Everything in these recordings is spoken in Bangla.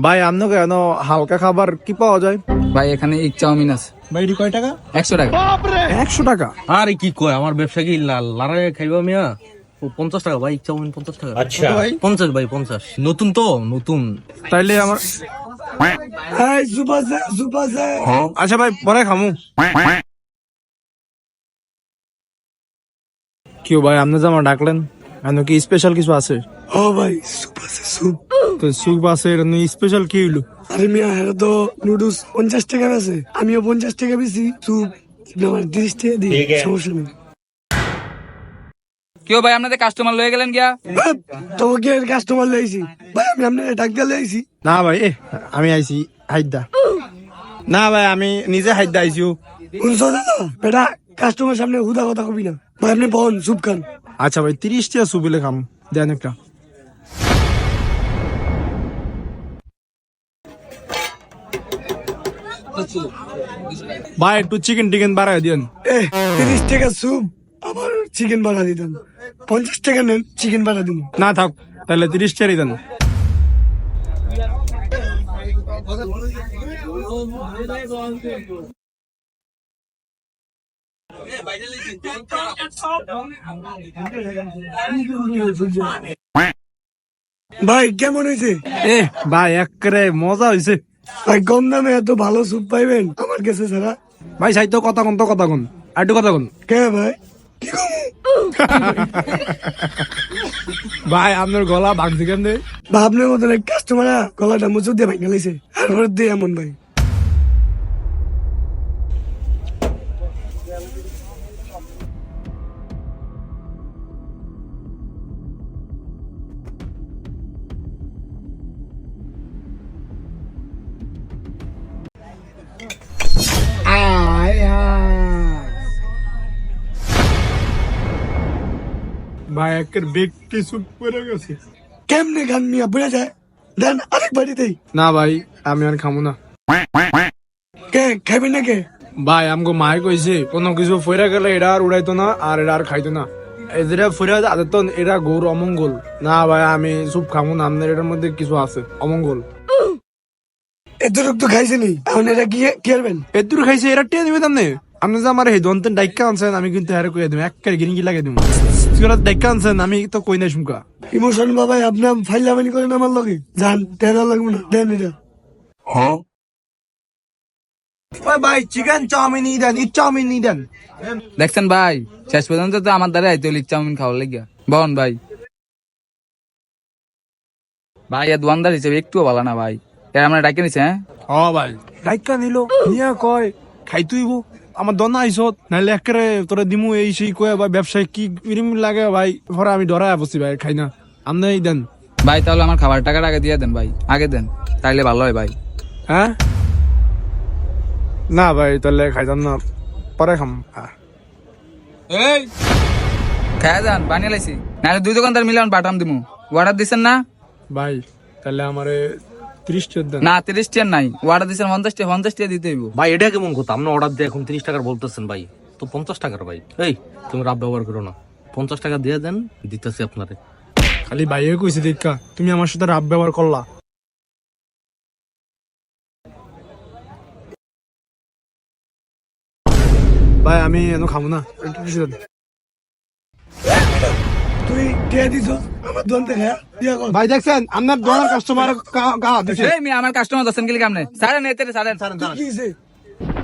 ভাই আপনার কেন? হালকা খাবার কি পাওয়া যায়? ভাই এখানে এক চাউমিন আছে। ভাই এটি কয় টাকা? একশো টাকা। একশো টাকা? আরে কি কয়? আমার ব্যবসা কি লা- লারায় খাইবা মিয়া? পঞ্চাশ টাকা। ভাই চাউমিন পঞ্চাশ টাকা। আচ্ছা। ভাই? পঞ্চাশ ভাই পঞ্চাশ। নতুন তো নতুন। তাইলে আমার আচ্ছা ভাই পরে খামু। কেউ ভাই আপনি যে আমার ডাকলেন কি স্পেশাল কিছু আছে? ও ভাই স্যুপ আছে স্যুপ তো সুপ আছে স্পেশাল কি হইল? আরে মিয়া হ্যাঁ তো নুডলস পঞ্চাশ টাকা বেছে আমিও পঞ্চাশ টাকা বেশি স্যুপ আমার তিরিশ টাকা দিই সমস্যা নেই। কেউ ভাই আপনাদের কাস্টমার লয়ে গেলেন গিয়া? তোমাকে কাস্টমার লাইছি ভাই আমি আপনার ডাক্তার লাইছি না ভাই এ আমি আইছি হাইদা না ভাই আমি নিজে হাইদা আইছি। শুনছো দাদা বেটা কাস্টমার সামনে হুদা কথা কবি না। ভাই আপনি বহন স্যুপ খান আচ্ছা ভাই তিরিশ টিয়া সুবিলে খাম। দেন একটা। ভাই একটু চিকেন টিকেন বাড়াই দিন তিরিশ টাকা স্যুপ আবার চিকেন বানা দিতাম পঞ্চাশ টাকা নেন চিকেন বানা দিন না থাক তাহলে তিরিশ টিয়ারই দেন। ভাই কেমন হয়েছে? এ ভাই একেবারে মজা হয়েছে। ভাই কম দামে এত ভালো স্যুপ পাইবেন? আমার কাছে ছাড়া। ভাই সাহিত্য কথা কোন তো কথা কোন। আর একটু কথা কোন। কে ভাই? কি কম ভাই আপনার গলা ভাঙছে কেন রে? বা আপনার মতন এক কাস্টমার গলাটা মুচু দিয়ে ভেঙে লাইছে আর দিয়ে এমন ভাই। ভাই একের ব্যক্তি চুপ করে গেছে। কেমনে গান মিয়া বুঝা যায়? দেন আরেক বাড়িতেই না ভাই আমি আর খামো না। কে খাইবেন না কে ভাই আমাকে মায়ে কইছে কোনো কিছু ফইরা গেলে এটা আর উড়াইতো না আর এটা আর খাইতো না। এদের ফইরা যাতে তো এটা গৌর অমঙ্গল। না ভাই আমি চুপ খামো না আপনার এটার মধ্যে কিছু আছে অমঙ্গল। এতটুক তো খাইছেনি এখন এটা কি কি করবেন এদুর খাইছে এরা টিয়া দিবে তামনে। আপনি যে আমার এই দন্তের ডাইকা আনছেন আমি কিন্তু হারে কইয়া দিম। একের গিরিঙ্গি লাগিয়ে দিম। তুরা ডাইকা আনছেন আমি তো কই না শুনকা। ইমোশন আপনার ফাইলামানি করেন আমার লগে। যান টেরা লাগবে না দেন এটা। ভাই ভাই চিকেন চাউমিন ই দেন ই চাউমিন ই দেন। দেখছেন ভাই শেষ পর্যন্ত তো আমার দ্বারা আইতে লিক চাউমিন খাওয়ার লাগিয়া বহন ভাই। ভাই দোয়ানদার হিসেবে একটুও ভালো না ভাই। এর আমরা ডাকে নিছে হ্যাঁ? হ ভাই। ডাইকা নিল নিয়া কয় খাই তুইব। আমার দনা আইসত নাইলে একেরে তোরা দিমু এই সেই কয়ে ভাই ব্যবসায় কি ইরিম লাগে ভাই পরে আমি ডরায় বসি ভাই খাই না। আপনি দেন। ভাই তাহলে আমার খাবার টাকাটা আগে দিয়ে দেন ভাই আগে দেন তাইলে ভালো হয় ভাই। হ্যাঁ? না ভাই তাহলে খাইতাম না পরে খাম। আহ। এই! খায়া যান বানিয়ে লাইছি নাহলে দুই দোকানদার মিলে আমি বাটাম দিমু। অর্ডার দিছেন না? ভাই তাহলে আমারে না তিরিশ টিয়ার নাই। অর্ডার দিছেন পঞ্চাশ দিতে হইব। ভাই এটা কেমন কথা? আপনি অর্ডার দিয়ে এখন তিরিশ টাকার বলতেছেন ভাই। তো পঞ্চাশ টাকার ভাই। এই তুমি রাব ব্যবহার করো না। পঞ্চাশ টাকা দিয়ে দেন দিতেছি আপনারে। খালি ভাইয়ে কইছে দেখা তুমি আমার সাথে রাব ব্যবহার করলা। ভাই আমি এনে খাব না। একটু। তুই টিয়া দিছ। আমার দোকান থেকে ভাই দেখছেন? আপনার দোকানের কাস্টমার গা দিছে। এই মিয়া আমার কাস্টমার দছেন গেলি কামনে? সারেন কি হইছে?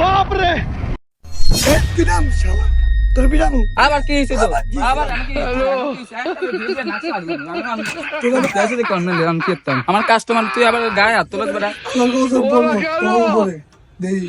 বাপ রে এ পিডাম শালা? তোর পিডামু আবার কি হইছে তো? আবার কি আমার কাস্টমার তুই আবার গায়ে হাত তোলা বেটা। দেই।